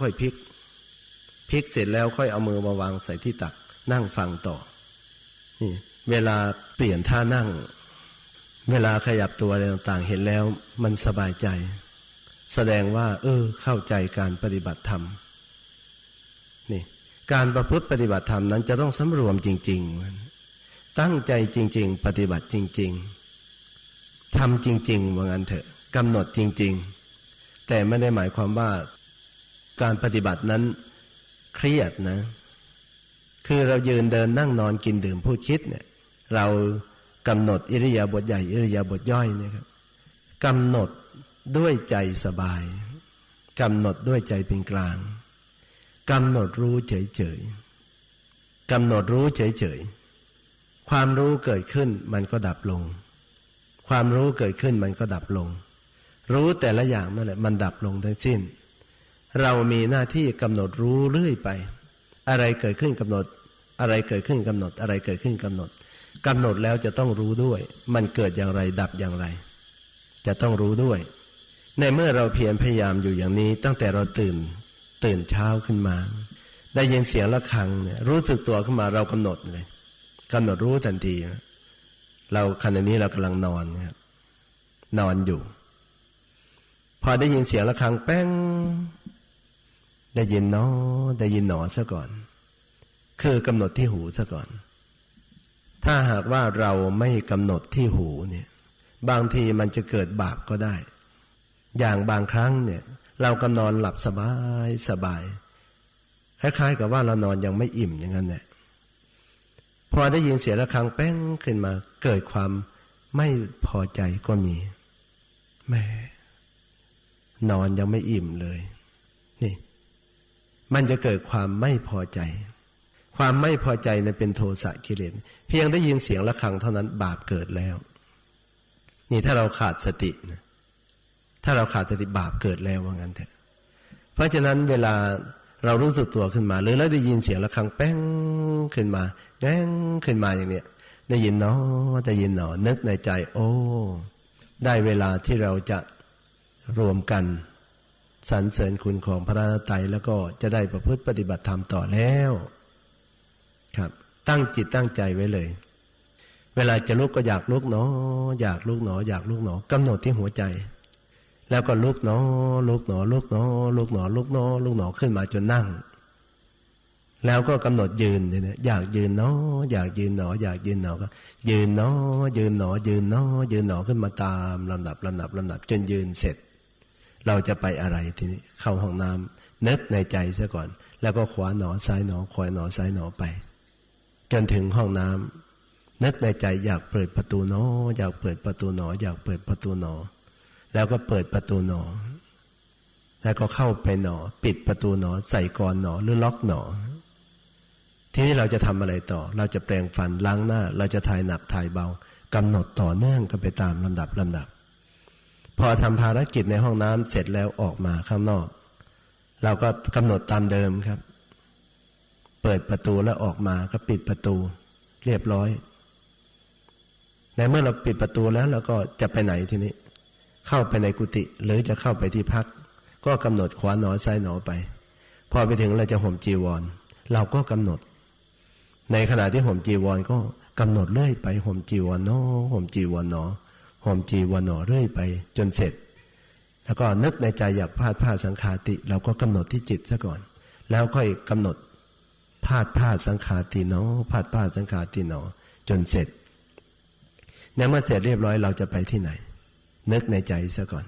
ค่อยพลิกพลิกเสร็จแล้วค่อยเอามือมาวางใส่ที่ตัก นั่งฟังต่อ นี่ เวลาเปลี่ยนท่านั่ง เวลาขยับตัวอะไรต่างๆ เห็นแล้ว มันสบายใจ แสดงว่า เออ เข้าใจการปฏิบัติธรรม นี่ การประพฤติปฏิบัติธรรมนั้นจะต้องสำรวมจริง ๆ ตั้งใจจริง ๆ ปฏิบัติจริง ๆทำจริงๆว่างั้นเถอะกำหนดจริง ๆ แต่ไม่ได้หมายความว่า การปฏิบัตินั้นเครียดนะ คือเรายืนเดินนั่งนอนกินดื่มพูดคิดเนี่ย เรากำหนดอิริยาบถใหญ่อิริยาบถย่อยเนี่ยครับกำหนดด้วยใจสบายกำหนดด้วยใจเป็นกลางกำหนดรู้เฉยๆกำหนดรู้เฉยๆความรู้เกิดขึ้นมันก็ดับลง ความรู้เกิดขึ้นมันก็ดับลง รู้แต่ละอย่างนั่นแหละมันดับลงทั้งสิ้น เรามีหน้าที่กำหนดรู้เรื่อยไป อะไรเกิดขึ้นกำหนด อะไรเกิดขึ้นกำหนด อะไรเกิดขึ้นกำหนดกำหนดแล้วจะต้องรู้ด้วย มันเกิดอย่างไรดับอย่างไร จะต้องรู้ด้วย ในเมื่อเราเพียรพยายามอยู่อย่างนี้ ตั้งแต่เราตื่นตื่นเช้าขึ้นมา ได้ยินเสียงะระฆังเนี่ยรู้สึกตัวขึ้นมาเรากำหนดเลยกำหนดรู้ทันที เราขณะนี้เรากำลังนอนครับนอนอยู่ พอได้ยินเสียงะระฆังแป้ง ได้ยินเนอได้ยินหนอซะก่อน คือกำหนดที่หูซะก่อน ถ้าหากว่าเราไม่กำหนดที่หูเนี่ย บางทีมันจะเกิดบาปก็ได้ อย่างบางครั้งเนี่ย เราก็นอนหลับสบายสบายคล้ายๆกับว่าเรานอนยังไม่อิ่มอย่างนั้นเนี่ยพอได้ยินเสียงะระฆังแป้งขึ้นมา เกิดความไม่พอใจก็มีแม่นอนยังไม่อิ่มเลย มันจะเกิดความไม่พอใจ ความไม่พอใจในเป็นโทสะกิเลสเพียงได้ยินเสียงะระฆังเท่านั้นบาปเกิดแล้ว นี่ถ้าเราขาดสตินะถ้าเราขาดสติบาปเกิดแล้วว่างั้นเถอะเพราะฉะนั้นเวลาเรารู้สึกตัวขึ้นมา หรือเราได้ยินเสียงะระฆังแป้งขึ้นมาแป้งขึ้นมาอย่างเนี้ยได้ยินเนาะได้ยินเนาะนึกในใจ โอ้ ได้เวลาที่เราจะรวมกัน สรรเสริญคุณของพระนาตยแล้วก็จะได้ประพฤติปฏิบัติธรรมต่อแล้วครับตั้งจิตตั้งใจไว้เลย เวลาจะลุกก็อยากลุกเนาะอยากลุกเนาะอยากลุกเนาะกำหนดที่หัวใจ แล้วก็ลุกเนาะลุกเนาะลุกเนาะลุกเนาะลุกเนาะลุกเนาะขึ้นมาจนนั่ง แล้วก็กำหนดยืนเนี่ยอยากยืนเนาะอยากยืนเนาะอยากยืนเนาะก็ ยืนเนาะยืนเนาะยืนเนาะยืนเนาะขึ้นมาตามลำดับลำดับลำดับจนยืนเสร็จ เราจะไปอะไรทีนี้เข้าห้องน้ำนึกในใจซะก่อน แล้วก็ขวาหนอซ้ายหนอขวาหนอซ้ายหนอไป จนถึงห้องน้ำนึกในใจอยากเปิดประตูหนอ อยากเปิดประตูหนอ อยากเปิดประตูหนอ แล้วก็เปิดประตูหนอ แล้วก็เข้าไปหนอ ปิดประตูหนอ ใส่กรหนอหรือล็อกหนอ ทีนี้เราจะทำอะไรต่อ เราจะแปลงฟันล้างหน้า เราจะถ่ายหนักถ่ายเบากำหนดต่อเนื่องกันไปตามลำดับลำดับ พอทำภารกิจในห้องน้ำเสร็จแล้วออกมาข้างนอก เราก็กำหนดตามเดิมครับ เปิดประตูแล้วออกมาก็ปิดประตู เรียบร้อยในเมื่อเราปิดประตูแล้วเราก็จะไปไหนทีนี้ เข้าไปในกุฏิหรือจะเข้าไปที่พัก ก็กำหนดขวาหนอซ้ายหนอไป พอไปถึงเราจะห่มจีวร เราก็กำหนด ในขณะที่ห่มจีวรก็กำหนดเรื่อยไปห่มจีวรนอห่มจีวรนอ ห่มจีวรนอเรื่อยไปจนเสร็จ แล้วก็นึกในใจอยากพาดผ้าสังขาติ เราก็กำหนดที่จิตซะก่อน แล้วค่อยกำหนดพาดผ้าสังขาติโนพาดผ้าสังขาติโนจนเสร็จในเมื่อเสร็จเรียบร้อยเราจะไปที่ไหน นึกในใจซะก่อน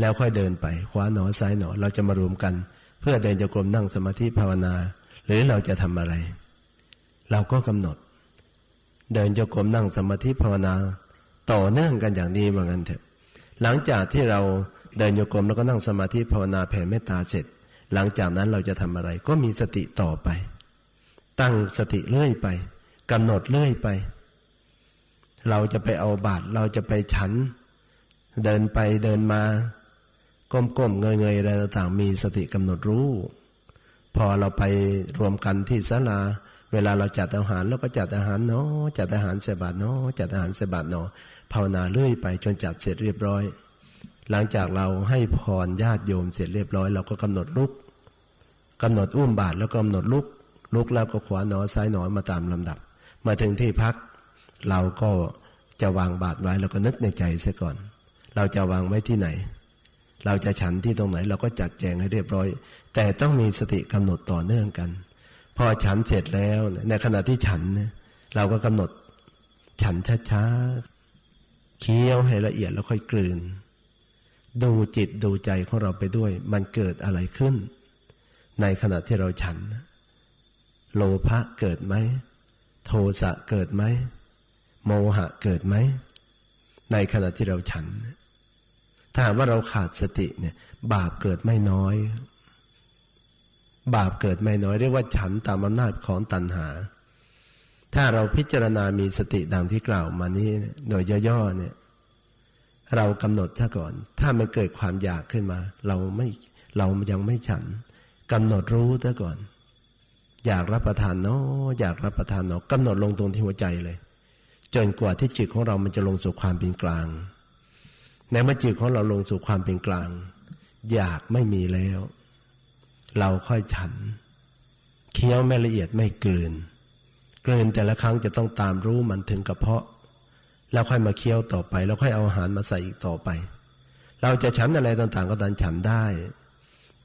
แล้วค่อยเดินไปขวาหนอซ้ายหนอเราจะมารวมกัน เพื่อเดินจงกรมนั่งสมาธิภาวนา หรือเราจะทำอะไร เราก็กำหนด เดินจงกรมนั่งสมาธิภาวนา ต่อเนื่องกันอย่างนี้เหมือนกันเถอะ หลังจากที่เราเดินโยกรมแล้วก็นั่งสมาธิภาวนาแผ่เมตตาเสร็จ หลังจากนั้นเราจะทำอะไรก็มีสติต่อไป ตั้งสติเรื่อยไปกำหนดเรื่อยไป เราจะไปเอาบาตรเราจะไปฉัน เดินไปเดินมาก้มๆเงยๆอะไรต่างๆมีสติกำหนดรู้ พอเราไปรวมกันที่ศาลา เวลาเราจัดอาหารเราก็จัดอาหารเนาะจัดอาหารเสบาทเนาะจัดอาหารเสบาทเนาะภาวนาเรื่อยไปจนจัดเสร็จเรียบร้อย หลังจากเราให้พรญาติโยมเสร็จเรียบร้อย เราก็กำหนดลุกกำหนดอุ้มบาทแล้วก็กำหนดลุก ลุกแล้วก็ขวาหนอซ้ายหนอมาตามลำดับ มาถึงที่พัก เราก็จะวางบาทไว้แล้วก็นึกในใจเสียก่อน เราจะวางไว้ที่ไหน เราจะฉันที่ตรงไหนเราก็จัดแจงให้เรียบร้อย แต่ต้องมีสติกำหนดต่อเนื่องกัน พอฉันเสร็จแล้วในขณะที่ฉันเนี่ยเราก็กำหนด ฉันช้าๆเคี้ยวให้ละเอียดแล้วค่อยกลืน ดูจิตดูใจของเราไปด้วย มันเกิดอะไรขึ้น ในขณะที่เราฉัน โลภะเกิดไหมโทสะเกิดไหมโมหะเกิดไหมในขณะที่เราฉัน ถ้าหากว่าเราขาดสติเนี่ย บาปเกิดไม่น้อย บาปเกิดไม่น้อยเรียกว่าฉันตามอำนาจของตัณหา ถ้าเราพิจารณามีสติดังที่กล่าวมานี้โดยย่อๆเนี่ย เรากำหนดซะก่อน ถ้ามันเกิดความอยากขึ้นมา เราไม่เรายังไม่ฉันกำหนดรู้ซะก่อน อยากรับประทานเนาะอยากรับประทานเนาะกำหนดลงตรงที่หัวใจเลย จนกว่าที่จิตของเรามันจะลงสู่ความเป็นกลาง ในเมื่อจิตของเราลงสู่ความเป็นกลาง อยากไม่มีแล้ว เราค่อยฉัน เคี้ยวไม่ละเอียดไม่กลืน กลืนแต่ละครั้งจะต้องตามรู้มันถึงกระเพาะ แล้วค่อยมาเคี้ยวต่อไป แล้วค่อยเอาอาหารมาใส่อีกต่อไป เราจะฉันอะไรต่างๆ ก็ตามฉันได้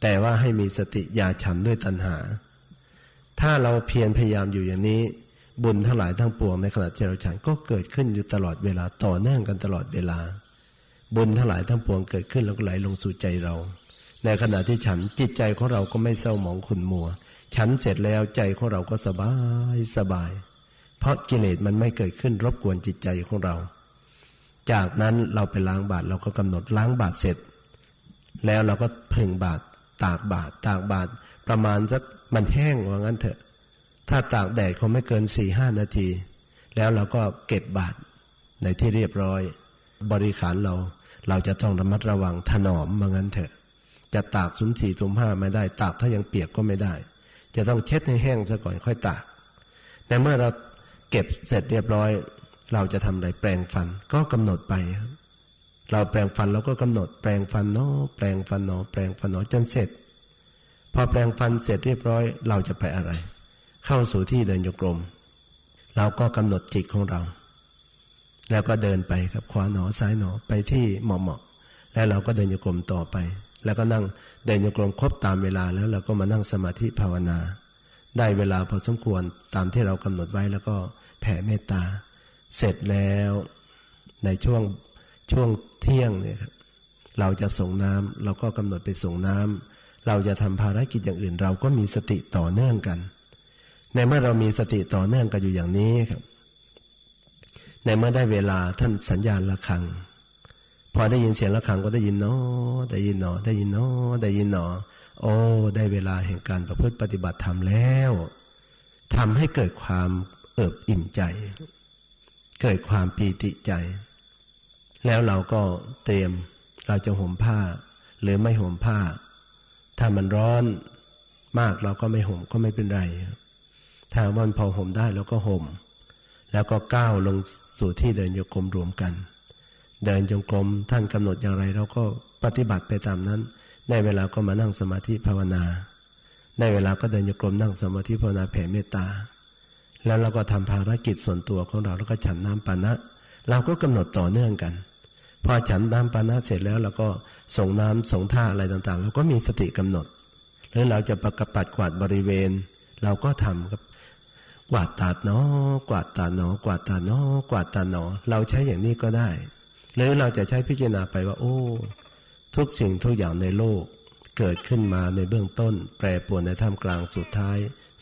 แต่ว่าให้มีสติอย่าฉันด้วยตัณหา ถ้าเราเพียรพยายามอยู่อย่างนี้ บุญทั้งหลายทั้งปวงในขณะที่เราฉันก็เกิดขึ้นอยู่ตลอดเวลาต่อเนื่องกันตลอดเวลา บุญทั้งหลายทั้งปวงเกิดขึ้นแล้วก็ไหลลงสู่ใจเรา ในขณะที่ฉันจิตใจของเราก็ไม่เศร้าหมองขุ่นมัว ฉันเสร็จแล้วใจของเราก็สบายสบาย เพราะกิเลสมันไม่เกิดขึ้นรบกวนจิตใจของเรา จากนั้นเราไปล้างบาตรเราก็กำหนดล้างบาตรเสร็จ แล้วเราก็พึ่งบาตรตากบาตรตากบาตรประมาณสักมันแห้งว่างั้นเถอะ ถ้าตากแดดคงไม่เกินสี่ห้านาที แล้วเราก็เก็บบาตรในที่เรียบร้อย บริขารเราเราจะต้องระมัดระวังถนอมว่างั้นเถอะ จะตากสุมสี่สุมห้าไม่ได้ ตากถ้ายังเปียกก็ไม่ได้ จะต้องเช็ดให้แห้งซะก่อนค่อยตากแต่เมื่อเราเก็บเสร็จเรียบร้อย เราจะทำอะไรแปลงฟันก็กำหนดไปครับเราแปลงฟันเราก็กำหนดแปลงฟันเนาะแปลงฟันเนาะแปลงฟันเนาะจนเสร็จ พอแปลงฟันเสร็จเรียบร้อย เราจะไปอะไร เข้าสู่ที่เดินโยกลมเราก็กำหนดจิตของเรา แล้วก็เดินไปครับขวาหนอซ้ายหนอไปที่เหมาะเหมาะๆแล้วเราก็เดินโยกลมต่อไป แล้วก็นั่งเดินโยกลมครบตามเวลาแล้วเราก็มานั่งสมาธิภาวนา ได้เวลาพอสมควรตามที่เรากำหนดไว้แล้วก็แผ่เมตตา เสร็จแล้วในช่วงช่วงเที่ยงเนี่ยครับเราจะส่งน้ำเราก็กำหนดไปส่งน้ำเราจะทำภารกิจอย่างอื่น เราก็มีสติต่อเนื่องกัน ในเมื่อเรามีสติต่อเนื่องกันอยู่อย่างนี้ครับ ในเมื่อได้เวลาท่านสัญญาณระฆัง พอได้ยินเสียงระฆังก็ได้ยินเนาะได้ยินเนาะได้ยินเนาะได้ยินเนาะโอ้ได้เวลาแห่งการประพฤติปฏิบัติธรรมแล้วทำให้เกิดความเอิบอิ่มใจ เกิดความปีติใจ แล้วเราก็เตรียมเราจะห่มผ้า หรือไม่ห่มผ้า ถ้ามันร้อนมากเราก็ไม่ห่มก็ไม่เป็นไร ถ้าวันพอห่มได้เราก็ห่ม แล้วก็ก้าวลงสู่ที่เดินโยกลมรวมกัน เดินจงกรมท่านกำหนดอย่างไร เราก็ปฏิบัติไปตามนั้นได้เวลาก็มานั่งสมาธิภาวนาได้เวลาก็เดินโยกลมนั่งสมาธิภาวนาแผ่เมตตา แล้วเราก็ทำภารกิจส่วนตัวของเราแล้วก็ฉันน้ำปานะ เราก็กำหนดต่อเนื่องกัน พอฉันน้ำปานะเสร็จแล้วเราก็ส่งน้ำส่งท่าอะไรต่างๆเราก็มีสติกำหนดหรือเราจะประกปัดกวาดบริเวณ เราก็ทำครับกวาดตาหนอกวาดตาหนอกวาดตาหนอกวาดตาหนอ เราใช้อย่างนี้ก็ได้ หรือเราจะใช้พิจารณาไปว่า โอ้ ทุกสิ่งทุกอย่างในโลก เกิดขึ้นมาในเบื้องต้น แปรปรวนในท่ามกลางสุดท้าย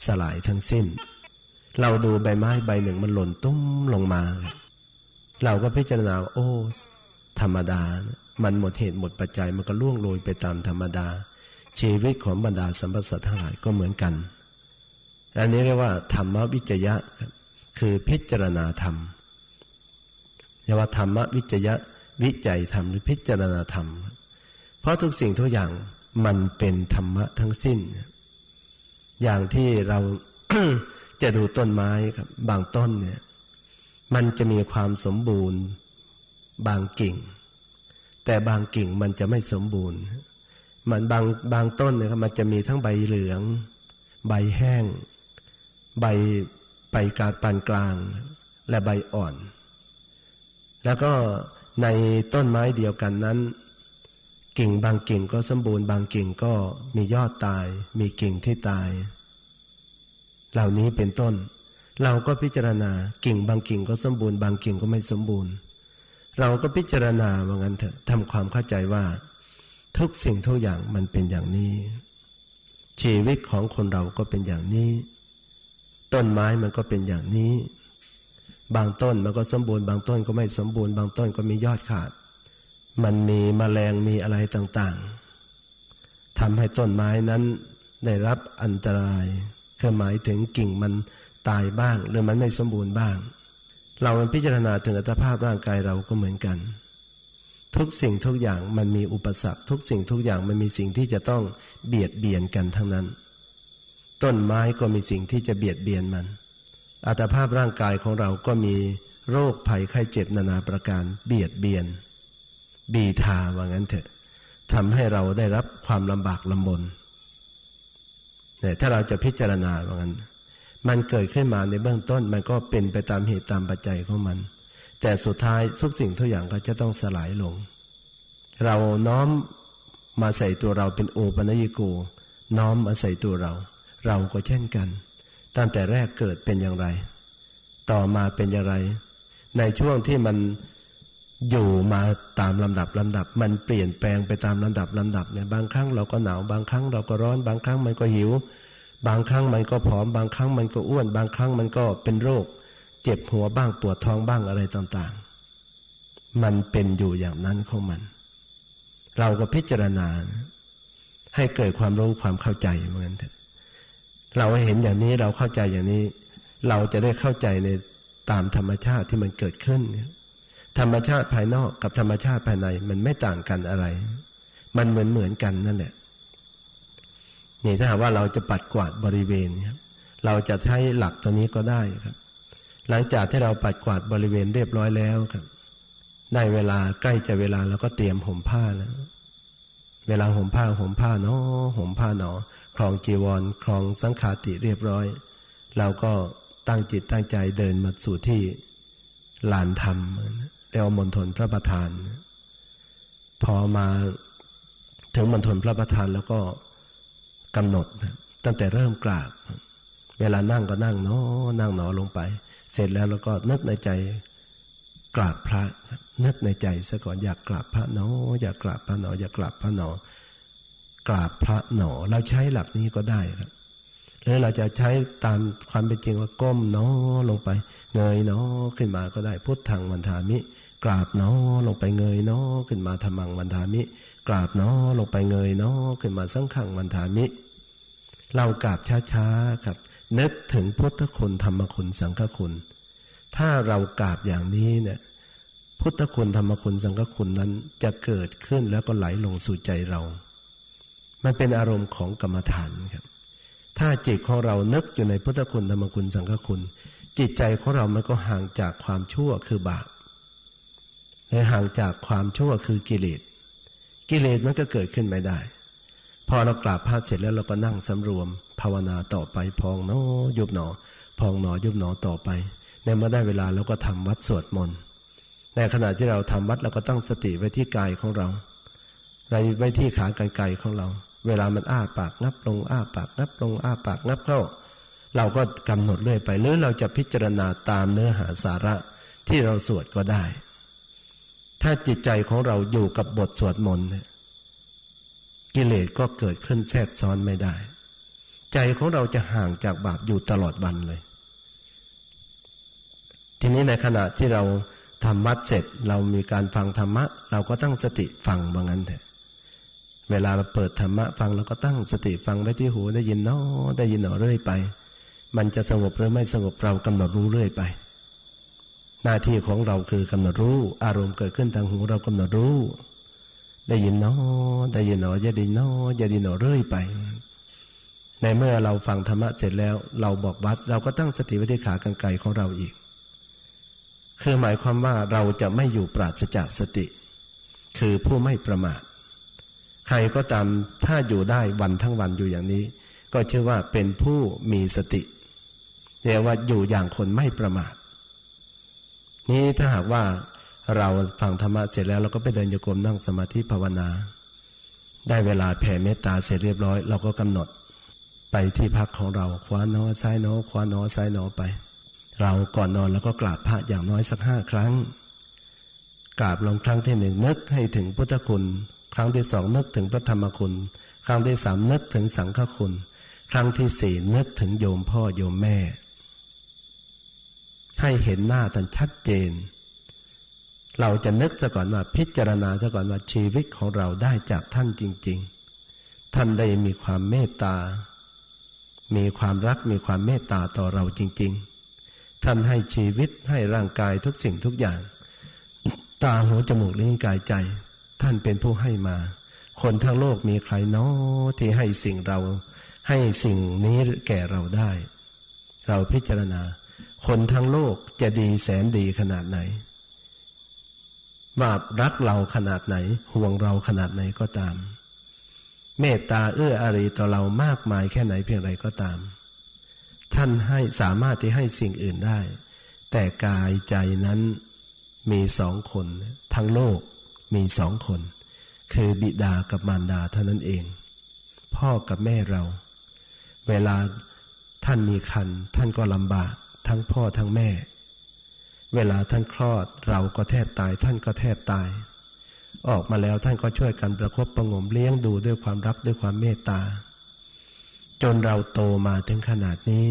สลายทั้งสิ้น เราดูใบไม้ใบหนึ่งมันหล่นตุ้มลงมา เราก็พิจารณาว่าโอ้ ธรรมดานะมันหมดเหตุหมดปัจจัยมันก็ล่วงโรยไปตามธรรมดา ชีวิตของบรรดาสัมปสัตว์ทั้งหลายก็เหมือนกัน อันนี้เรียกว่า ธรรมวิจยะ คือพิจารณาธรรม ยว่าธรรมวิจยะวิจัยธรรมหรือพิจารณาธรรม เพราะทุกสิ่งทุกอย่างมันเป็นธรรมะทั้งสิ้น อย่างที่เราจะดูต้นไม้ครับ บางต้นเนี่ย มันจะมีความสมบูรณ์ บางกิ่ง แต่บางกิ่งมันจะไม่สมบูรณ์ มันบางบางต้นเนี่ยครับมันจะมีทั้งใบเหลือง ใบแห้ง ใบใบกลางปานกลาง และใบอ่อน แล้วก็ในต้นไม้เดียวกันนั้น กิ่งบางกิ่งก็สมบูรณ์บางกิ่งก็มียอดตาย มีกิ่งที่ตาย เหล่านี้เป็นต้น เราก็พิจารณากิ่งบางกิ่งก็สมบูรณ์บางกิ่งก็ไม่สมบูรณ์ เราก็พิจารณาว่างั้นเถอะทำความเข้าใจว่า ทุกสิ่งทุกอย่างมันเป็นอย่างนี้ ชีวิตของคนเราก็เป็นอย่างนี้ ต้นไม้มันก็เป็นอย่างนี้ บางต้นมันก็สมบูรณ์บางต้นก็ไม่สมบูรณ์บางต้นก็มียอดขาด มันมีแมลงมีอะไรต่างๆทำให้ต้นไม้นั้นได้รับอันตรายคือหมายถึงกิ่งมันตายบ้าง หรือมันไม่สมบูรณ์บ้าง เรามันพิจารณาถึงอัตภาพร่างกายเราก็เหมือนกัน ทุกสิ่งทุกอย่างมันมีอุปสรรค ทุกสิ่งทุกอย่างมันมีสิ่งที่จะต้องเบียดเบียนกันทั้งนั้น ต้นไม้ก็มีสิ่งที่จะเบียดเบียนมัน อัตภาพร่างกายของเราก็มีโรคภัยไข้เจ็บนานาประการเบียดเบียน บีทาว่างั้นเถอะทำให้เราได้รับความลำบากลำบนเนี่ยถ้าเราจะพิจารณาว่างั้น มันเกิดขึ้นมาในเบื้องต้น มันก็เป็นไปตามเหตุตามปัจจัยของมัน แต่สุดท้ายทุกสิ่งทุกอย่างก็จะต้องสลายลง เราน้อมมาใส่ตัวเราเป็นโอปัญญิโก น้อมมาใส่ตัวเรา เราก็เช่นกัน ตั้งแต่แรกเกิดเป็นอย่างไร ต่อมาเป็นอย่างไร ในช่วงที่มันอยู่มาตามลำดับลำดับ มันเปลี่ยนแปลงไปตามลำดับลำดับเนี่ยบางครั้งเราก็หนาวบางครั้งเราก็ร้อน บางครั้งมันก็หิว บางครั้งมันก็ผอม บางครั้งมันก็อ้วน บางครั้งมันก็เป็นโรค เจ็บหัวบ้างปวดท้องบ้างอะไรต่างๆ มันเป็นอยู่อย่างนั้นของมัน เราก็พิจารณา ให้เกิดความรู้ความเข้าใจเหมือนกัน เราเห็นอย่างนี้เราเข้าใจอย่างนี้ เราจะได้เข้าใจในตามธรรมชาติที่มันเกิดขึ้น ธรรมชาติภายนอกกับธรรมชาติภายในมันไม่ต่างกันอะไร มันเหมือนเหมือนกันนั่นแหละนี่ถ้าหากว่าเราจะปัดกวาดบริเวณครับเราจะใช้หลักตัวนี้ก็ได้ครับ หลังจากที่เราปัดกวาดบริเวณเรียบร้อยแล้วครับ ได้เวลาใกล้จะเวลาเราก็เตรียมห่มผ้าแล้ว เวลาห่มผ้าห่มผ้าเนาะห่มผ้าเนาะ ครองจีวรครองสังขาติเรียบร้อย เราก็ตั้งจิตตั้งใจเดินมาสู่ที่ลานธรรมเรียกว่ามณฑลพระประธาน พอมาถึงมณฑลพระประธานแล้วก็กำหนด ตั้งแต่เริ่มกราบ เวลานั่งก็นั่งเนาะนั่งหนอลงไป เสร็จแล้วแล้วก็นึกในใจกราบพระนึกในใจซะก่อนอยากกราบพระเนาะอยากกราบพระเนาะอยากกราบพระเนาะ กราบพระหนอ เราใช้หลักนี้ก็ได้ครับหรือเราจะใช้ตามความเป็นจริงว่าก้มเนาะลงไป เงยเนาะขึ้นมาก็ได้พุทธังวันทามิ กราบเนาะลงไปเงยเนาะขึ้นมาธรรมังวันทามิ กราบเนาะลงไปเงยเนาะขึ้นมาสังขังวันทามิ เรากราบช้าๆครับ นึกถึงพุทธคุณธรรมคุณสังฆคุณ ถ้าเรากราบอย่างนี้เนี่ยพุทธคุณธรรมคุณสังฆคุณนั้นจะเกิดขึ้นแล้วก็ไหลลงสู่ใจเรา มันเป็นอารมณ์ของกรรมฐานครับ ถ้าจิตของเรานึกอยู่ในพุทธคุณธรรมคุณสังฆคุณ จิตใจของเรามันก็ห่างจากความชั่วคือบาปและห่างจากความชั่วคือกิเลส กิเลสมันก็เกิดขึ้นไม่ได้ พอเรากราบพระเสร็จแล้วเราก็นั่งสำรวม ภาวนาต่อไปพองเนอยุบหนอ พองหนอยุบหนอต่อไปในเมื่อได้เวลาเราก็ทำวัดสวดมนต์ในขณะที่เราทำวัดเราก็ตั้งสติไว้ที่กายของเราไว้ที่ขากรรไกรของเรา เวลามันอ้าปากงับลงอ้าปากงับลงอ้าปากงับเข้า เราก็กำหนดเรื่อยไปหรือเราจะพิจารณาตามเนื้อหาสาระที่เราสวดก็ได้ ถ้าจิตใจของเราอยู่กับบทสวดมนต์เนี่ยกิเลสก็เกิดขึ้นแทรกซ้อนไม่ได้ ใจของเราจะห่างจากบาปอยู่ตลอดวันเลย ทีนี้ในขณะที่เราทำวัดเสร็จเรามีการฟังธรรมะ เราก็ตั้งสติฟังว่างั้นเถอะ เวลาเราเปิดธรรมะฟังเราก็ตั้งสติฟังไว้ที่หูได้ยินเนาะได้ยินเนาะเรื่อยไป มันจะสงบหรือไม่สงบเรากำหนดรู้เรื่อยไป หน้าที่ของเราคือกำหนดรู้ อารมณ์เกิดขึ้นทางหูเรากำหนดรู้ ได้ยินเนาะได้ยินเนาะอย่าดีเนาะอย่าดีเนาะเรื่อยไป ในเมื่อเราฟังธรรมะเสร็จแล้ว เราบอกวัดเราก็ตั้งสติไว้ที่ขากรรไกรของเราอีก คือหมายความว่าเราจะไม่อยู่ปราศจากสติ คือผู้ไม่ประมาท ใครก็ตามถ้าอยู่ได้วันทั้งวันอยู่อย่างนี้ ก็เชื่อว่าเป็นผู้มีสติเรียกว่าอยู่อย่างคนไม่ประมาท นี้ถ้าหากว่าเราฟังธรรมะเสร็จแล้วเราก็ไปเดินโยกรมนั่งสมาธิภาวนา ได้เวลาแผ่เมตตาเสร็จเรียบร้อย เราก็กำหนดไปที่พักของเราขวาโนซ้ายโนขวาโนซ้ายโนไป เราก่อนนอนแล้วก็กราบพระอย่างน้อยสักห้าครั้ง กราบลงครั้งที่หนึ่งนึกให้ถึงพุทธคุณ ครั้งที่สองนึกถึงพระธรรมคุณ ครั้งที่สามนึกถึงสังฆคุณ ครั้งที่สี่นึกถึงโยมพ่อโยมแม่ ให้เห็นหน้าท่านชัดเจน เราจะนึกซะก่อนว่าพิจารณาซะก่อนว่าชีวิตของเราได้จากท่านจริง ๆ ท่านได้มีความเมตตา มีความรักมีความเมตตาต่อเราจริง ๆ ท่านให้ชีวิตให้ร่างกายทุกสิ่งทุกอย่าง ตาหูจมูกลิ้นกายใจ ท่านเป็นผู้ให้มา คนทั้งโลกมีใครน้อที่ให้สิ่งเรา ให้สิ่งนี้แก่เราได้ เราพิจารณา คนทั้งโลกจะดีแสนดีขนาดไหนว่ารักเราขนาดไหน ห่วงเราขนาดไหนก็ตาม เมตตาเอื้ออารีต่อเรามากมายแค่ไหนเพียงไรก็ตาม ท่านให้สามารถที่ให้สิ่งอื่นได้ แต่กายใจนั้นมีสองคนทั้งโลก มีสองคน คือบิดากับมารดาเท่านั้นเอง พ่อกับแม่เรา เวลาท่านมีคันท่านก็ลำบาก ทั้งพ่อทั้งแม่ เวลาท่านคลอดเราก็แทบตาย ท่านก็แทบตาย ออกมาแล้วท่านก็ช่วยกันประคบประงมเลี้ยงดูด้วยความรักด้วยความเมตตา จนเราโตมาถึงขนาดนี้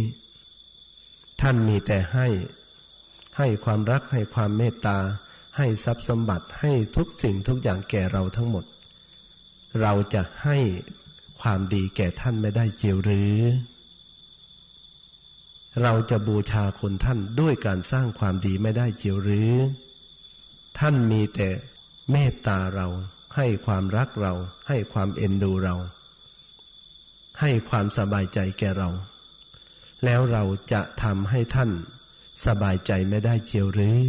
ท่านมีแต่ให้ให้ความรักให้ความเมตตา ให้ทรัพย์สมบัติให้ทุกสิ่งทุกอย่างแก่เราทั้งหมด เราจะให้ความดีแก่ท่านไม่ได้เจียวหรือ เราจะบูชาคนท่านด้วยการสร้างความดีไม่ได้เจียวหรือ ท่านมีแต่เมตตาเรา ให้ความรักเรา ให้ความเอ็นดูเรา ให้ความสบายใจแก่เรา แล้วเราจะทำให้ท่านสบายใจไม่ได้เจียวหรือ